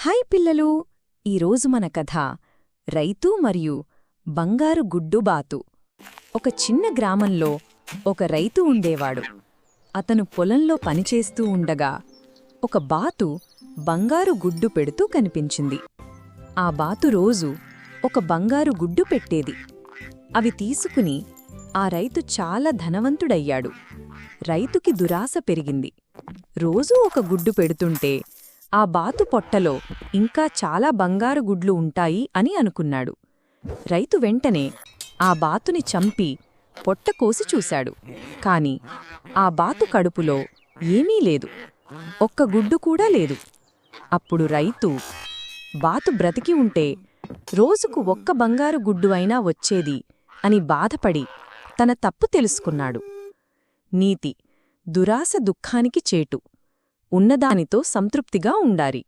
Hi పిల్లలు! ఈరోజు మన కథ రైతు మరియు బంగారు గుడ్డుబాతు ఒక చిన్న గ్రామంలో ఒక రైతు ఉండేవాడు. అతను పొలంలో పనిచేస్తూ ఉండగా ఒక బాతు బంగారు గుడ్డు పెడుతూ కనిపించింది. ఆ బాతు రోజు ఒక బంగారు గుడ్డు పెట్టేది. అవి తీసుకుని ఆ రైతు చాలా ధనవంతుడయ్యాడు. రైతుకి దురాశ పెరిగింది. రోజూ ఒక గుడ్డు పెడుతుంటే ఆ బాతు పొట్టలో ఇంకా చాలా బంగారు గుడ్లు ఉంటాయి అని అనుకున్నాడు. రైతు వెంటనే ఆ బాతుని చంపి పొట్ట కోసి చూశాడు. కాని ఆ బాతు కడుపులో ఏమీ లేదు. ఒక్క గుడ్డు కూడా లేదు. అప్పుడు రైతు బాతు బ్రతికి ఉంటే రోజుకు ఒక్క బంగారు గుడ్డు అయినా వచ్చేది అని బాధపడి తన తప్పు తెలుసుకున్నాడు. నీతి దురాశ దుఃఖానికి చేటు. ఉన్నదానితో సంతృప్తిగా ఉండాలి.